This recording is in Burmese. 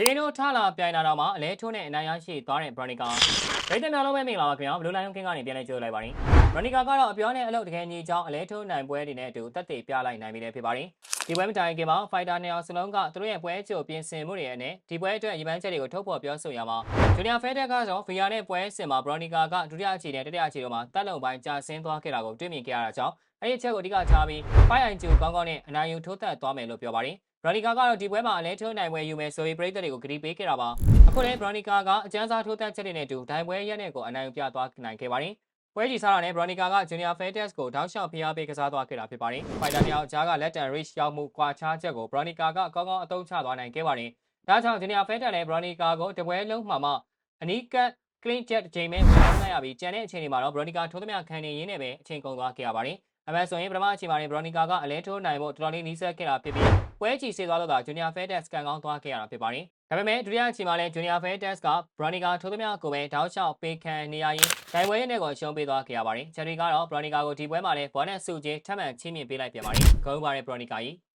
ဒီရင်တို့ထလာပြိုင်လာတော့မှအလဲထိုးနဲ့အနိုင်ရရှိသွားတဲ့ဘရနီကာဒိတ်တများလုံးပဲမင်္ဂလာပါခင်ဗျာဘလူးလိုင်းကင်းကနေပြန်လဲကြိုလိုက်ပါရင်ဘရနီကာကတော့အပြောနဲ့အလုပ်တကယ်ကြီးကြောင်းအလဲထိုးနိုင်ပွဲတွေနဲ့အတူတက်တေပြလိုက်နိုင်ပြီလည်းဖြစ်ပါတယ်ဒီပွဲမတိုင်ခင်မှာဖိုက်တာနှစ်ယောက်စလုံးကသူတို့ရဲ့ပွဲချိုပြင်ဆင်မှုတွေနဲ့ဒီပွဲအတွက်ရည်မှန်းချက်တွေကိုထုတ်ဖော်ပြောဆိုရမှာဂျူနီယာဖဲတက်ကတော့ဗီယာနဲ့ပွဲစင်မှာဘရနီကာကဒုတိယအခြေနဲ့တတိယအခြေတို့မှာတက်လုံပိုင်းကြာဆင်းသွားခဲ့တာကိုတွေ့မြင်ခဲ့ရတာကြောင့်အဲ့ဒီအချက်ကိုအဓိကထားပြီးဖိုင်အိုင်ဂျူကောင်းကောင်းနဲ့အနိုင်ယူထိုးသက်သွားမယ်လို့ပြောပါတယ်ဘ ရနီကာကတော့ဒီပွဲမှာအလဲထိုးနိုင်ပွဲယူမယ်ဆိုပြီးပရိသတ်တွေကိုဂရီပေးခဲ့တာပါအခုလည်းဘရနီကာကအကျန်းစားထိုးသက်ချက်တွေနဲ့အတူဒိုင်ပွဲရက်နဲ့ကိုအနိုင်ယူပြသွားနိုင်ခဲ့ပါတယ်ပွဲကြီးစားတာနဲ့ဘရနီကာကဂျူနီယာဖဲတက်စ်ကိုတောက်လျှောက်ဖိအားပေးကစားသွားခဲ့တာဖြစ်ပါတယ်ဖိုင်တာတယောက်ကြားကလက်တန်ရစ်ရောက်မှုကွာခြားချက်ကိုဘရနီကာကကောင်းကောင်းအသုံးချသွားနိုင်ခဲ့ပါတယ်ဒါကြောင့်ဂျူနီယာဖဲတက်လည်းဘရနီကာကိုတပွဲလုံးမှမှအနီးကပ် clean jet အချိန်မဲ့ဝင်နိုင်ရပြီးကျန်တဲ့အချိန်တွေမှာတော့ဘရနီကာထိုးသမျှခံနေရင်းနဲ့ပဲအချိန်ကုန်သွားခဲ့ရပါတယ် အမှန်ဆိုရင်ပထမအချိန်မှာဘရနီကာကအလဲထိုးနိုင်ဖို့တော်တော်လေးနီးစပ်ခဲ့တာဖြစ်ပြီးပွဲချီစေသွားတော့တာဂျူနီယာဖဲတက်စ်ကန်ကောင်းသွားခဲ့ရတာဖြစ်ပါတယ်။ဒါပေမဲ့ဒုတိယအချိန်မှာလည်းဂျူနီယာဖဲတက်စ်ကဘရနီကာထိုးသမျှကိုပဲတောက်လျှောက်ပေးခံနေရရင်ဒိုင်ပွဲရဲ့နဲ့ကိုရှုံးပေးသွားခဲ့ရပါတယ်။ချယ်ရီကတော့ဘရနီကာကိုဒီပွဲမှာလည်းဘောနက်စုကြီးထပ်မံချင်းမြင်ပေးလိုက်ပြန်ပါတယ်။ဂုဏ်ပါတယ်ဘရနီကာကြီး